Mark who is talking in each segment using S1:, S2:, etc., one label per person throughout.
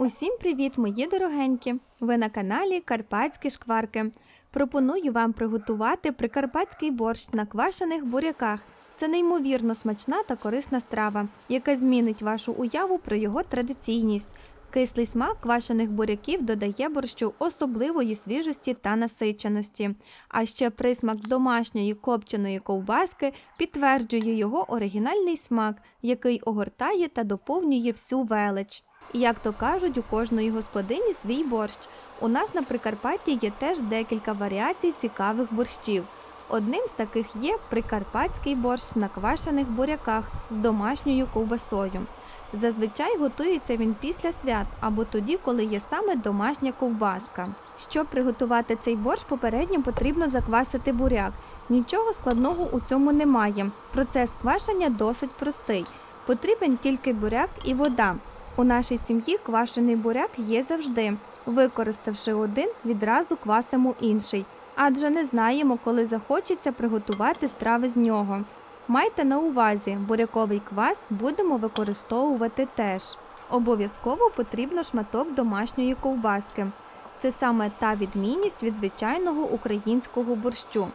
S1: Усім привіт, мої дорогенькі! Ви на каналі Карпатські шкварки. Пропоную вам приготувати прикарпатський борщ на квашених буряках. Це неймовірно смачна та корисна страва, яка змінить вашу уяву про його традиційність. Кислий смак квашених буряків додає борщу особливої свіжості та насиченості. А ще присмак домашньої копченої ковбаски підтверджує його оригінальний смак, який огортає та доповнює всю велич. І як то кажуть, у кожної господині свій борщ. У нас на Прикарпатті є теж декілька варіацій цікавих борщів. Одним з таких є прикарпатський борщ на квашених буряках з домашньою ковбасою. Зазвичай готується він після свят або тоді, коли є саме домашня ковбаска. Щоб приготувати цей борщ, попередньо потрібно заквасити буряк. Нічого складного у цьому немає. Процес квашення досить простий. Потрібен тільки буряк і вода. У нашій сім'ї квашений буряк є завжди. Використавши один, відразу квасимо інший, адже не знаємо, коли захочеться приготувати страви з нього. Майте на увазі, буряковий квас будемо використовувати теж. Обов'язково потрібно шматок домашньої ковбаски. Це саме та відмінність від звичайного українського борщу.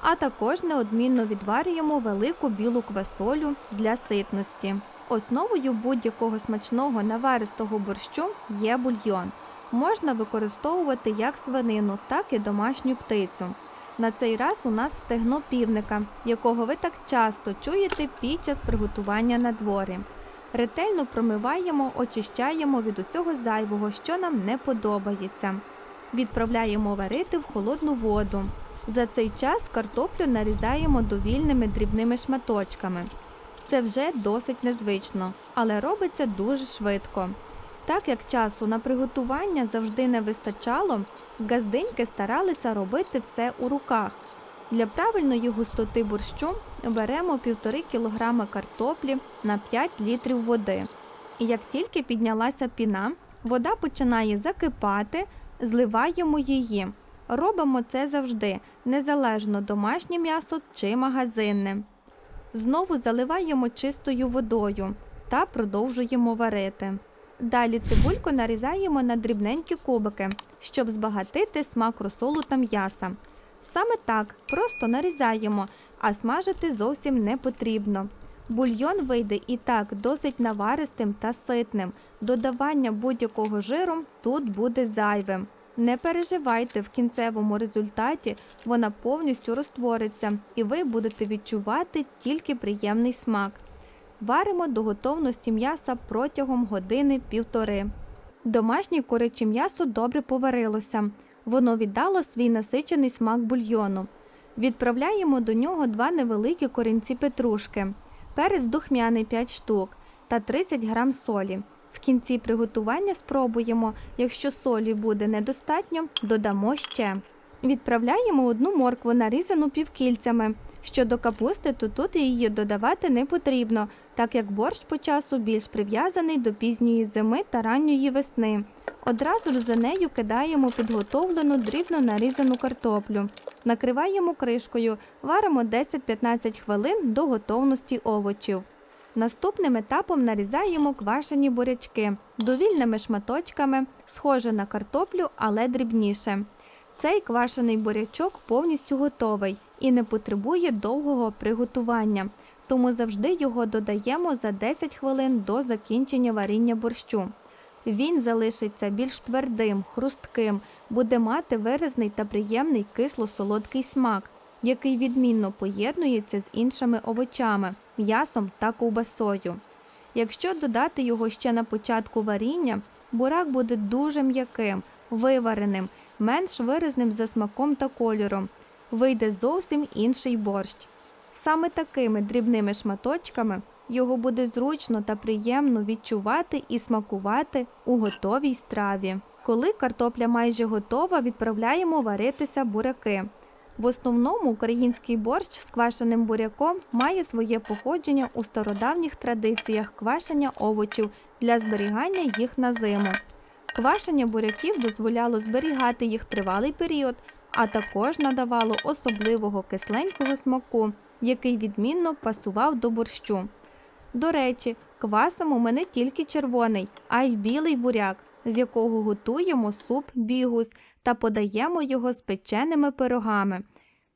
S1: А також неодмінно відварюємо велику білу квасолю для ситності. Основою будь-якого смачного наваристого борщу є бульйон. Можна використовувати як свинину, так і домашню птицю. На цей раз у нас стегно півника, якого ви так часто чуєте під час приготування на дворі. Ретельно промиваємо, очищаємо від усього зайвого, що нам не подобається. Відправляємо варити в холодну воду. За цей час картоплю нарізаємо довільними дрібними шматочками. Це вже досить незвично, але робиться дуже швидко. Так як часу на приготування завжди не вистачало, газденьки старалися робити все у руках. Для правильної густоти борщу беремо 1,5 кг картоплі на 5 літрів води. І як тільки піднялася піна, вода починає закипати, зливаємо її. Робимо це завжди, незалежно домашнє м'ясо чи магазинне. Знову заливаємо чистою водою та продовжуємо варити. Далі цибульку нарізаємо на дрібненькі кубики, щоб збагатити смак розсолу та м'яса. Саме так просто нарізаємо, а смажити зовсім не потрібно. Бульйон вийде і так досить наваристим та ситним. Додавання будь-якого жиру тут буде зайвим. Не переживайте, в кінцевому результаті вона повністю розтвориться, і ви будете відчувати тільки приємний смак. Варимо до готовності м'яса протягом години-півтори. Домашнє куряче м'ясо добре поварилося. Воно віддало свій насичений смак бульйону. Відправляємо до нього два невеликі корінці петрушки, перець духмяний 5 штук та 30 грам солі. В кінці приготування спробуємо, якщо солі буде недостатньо, додамо ще. Відправляємо одну моркву нарізану півкільцями. Щодо капусти, то тут її додавати не потрібно, так як борщ по часу більш прив'язаний до пізньої зими та ранньої весни. Одразу ж за нею кидаємо підготовлену дрібно нарізану картоплю. Накриваємо кришкою, варимо 10-15 хвилин до готовності овочів. Наступним етапом нарізаємо квашені бурячки довільними шматочками, схоже на картоплю, але дрібніше. Цей квашений бурячок повністю готовий і не потребує довгого приготування, тому завжди його додаємо за 10 хвилин до закінчення варіння борщу. Він залишиться більш твердим, хрустким, буде мати виразний та приємний кисло-солодкий смак, який відмінно поєднується з іншими овочами, м'ясом та ковбасою. Якщо додати його ще на початку варіння, бурак буде дуже м'яким, вивареним, менш виразним за смаком та кольором. Вийде зовсім інший борщ. Саме такими дрібними шматочками його буде зручно та приємно відчувати і смакувати у готовій страві. Коли картопля майже готова, відправляємо варитися буряки. В основному український борщ з квашеним буряком має своє походження у стародавніх традиціях квашення овочів для зберігання їх на зиму. Квашення буряків дозволяло зберігати їх тривалий період, а також надавало особливого кисленького смаку, який відмінно пасував до борщу. До речі, квасимо ми не тільки червоний, а й білий буряк. З якого готуємо суп бігус та подаємо його з печеними пирогами.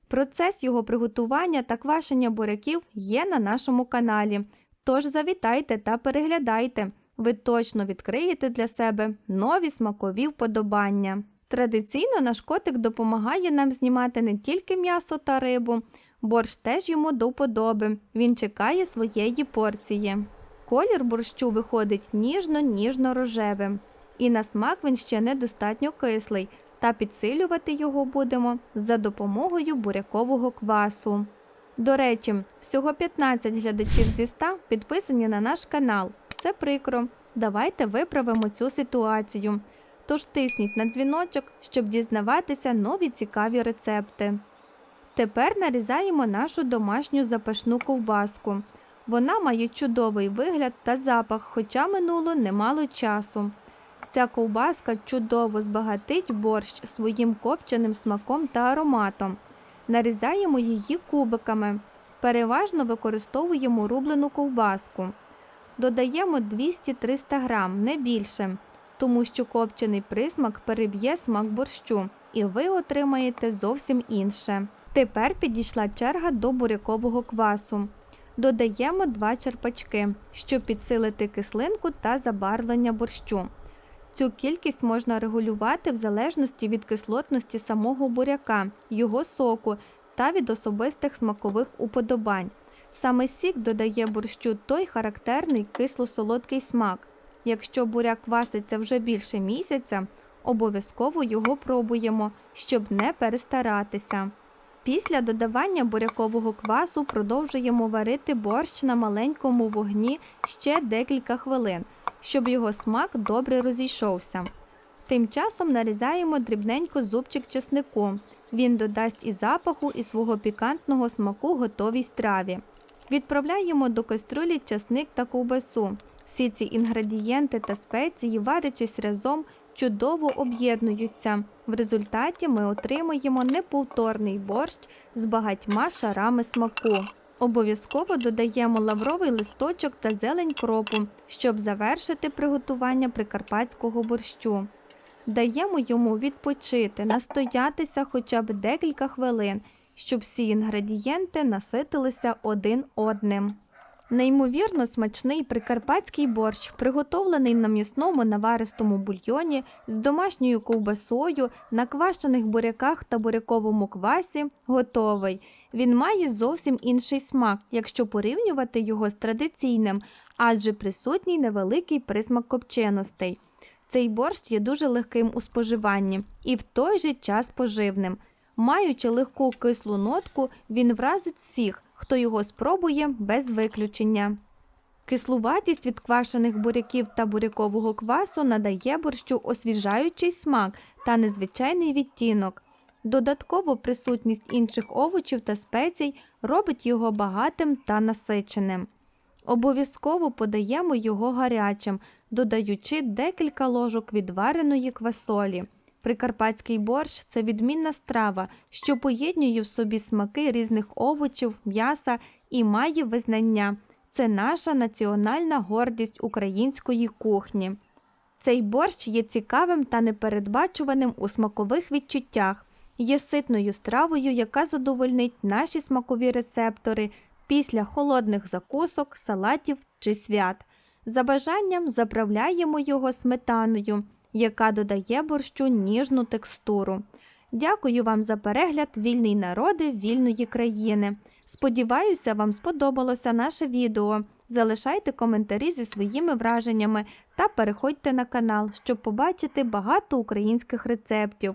S1: Процес його приготування та квашення буряків є на нашому каналі. Тож завітайте та переглядайте. Ви точно відкриєте для себе нові смакові вподобання. Традиційно наш котик допомагає нам знімати не тільки м'ясо та рибу, борщ теж йому до вподоби. Він чекає своєї порції. Колір борщу виходить ніжно-ніжно-рожевим. І на смак він ще недостатньо кислий, та підсилювати його будемо за допомогою бурякового квасу. До речі, всього 15 глядачів зі 100 підписані на наш канал. Це прикро. Давайте виправимо цю ситуацію. Тож тисніть на дзвіночок, щоб дізнаватися нові цікаві рецепти. Тепер нарізаємо нашу домашню запашну ковбаску. Вона має чудовий вигляд та запах, хоча минуло немало часу. Ця ковбаска чудово збагатить борщ своїм копченим смаком та ароматом. Нарізаємо її кубиками. Переважно використовуємо рублену ковбаску. Додаємо 200-300 грам, не більше, тому що копчений присмак переб'є смак борщу, і ви отримаєте зовсім інше. Тепер підійшла черга до бурякового квасу. Додаємо 2 черпачки, щоб підсилити кислинку та забарвлення борщу. Цю кількість можна регулювати в залежності від кислотності самого буряка, його соку та від особистих смакових уподобань. Саме сік додає борщу той характерний кисло-солодкий смак. Якщо буряк кваситься вже більше місяця, обов'язково його пробуємо, щоб не перестаратися. Після додавання бурякового квасу продовжуємо варити борщ на маленькому вогні ще декілька хвилин, щоб його смак добре розійшовся. Тим часом нарізаємо дрібненько зубчик чеснику. Він додасть і запаху, і свого пікантного смаку готовій страві. Відправляємо до каструлі часник та ковбасу. Всі ці інгредієнти та спеції, варячись разом, чудово об'єднуються. В результаті ми отримуємо неповторний борщ з багатьма шарами смаку. Обов'язково додаємо лавровий листочок та зелень кропу, щоб завершити приготування прикарпатського борщу. Даємо йому відпочити, настоятися хоча б декілька хвилин, щоб всі інгредієнти наситилися один одним. Неймовірно смачний прикарпатський борщ, приготовлений на м'ясному наваристому бульйоні з домашньою ковбасою, на квашених буряках та буряковому квасі, готовий. Він має зовсім інший смак, якщо порівнювати його з традиційним, адже присутній невеликий присмак копченостей. Цей борщ є дуже легким у споживанні і в той же час поживним. Маючи легку кислу нотку, він вразить всіх, хто його спробує без виключення. Кислуватість від квашених буряків та бурякового квасу надає борщу освіжаючий смак та незвичайний відтінок. Додатково присутність інших овочів та спецій робить його багатим та насиченим. Обов'язково подаємо його гарячим, додаючи декілька ложок відвареної квасолі. Прикарпатський борщ це відмінна страва, що поєднує в собі смаки різних овочів, м'яса і має визнання. Це наша національна гордість української кухні. Цей борщ є цікавим та непередбачуваним у смакових відчуттях, є ситною стравою, яка задовольнить наші смакові рецептори після холодних закусок, салатів чи свят. За бажанням заправляємо його сметаною яка додає борщу ніжну текстуру. Дякую вам за перегляд вільний народи вільної країни. Сподіваюся, вам сподобалося наше відео. Залишайте коментарі зі своїми враженнями та переходьте на канал, щоб побачити багато українських рецептів.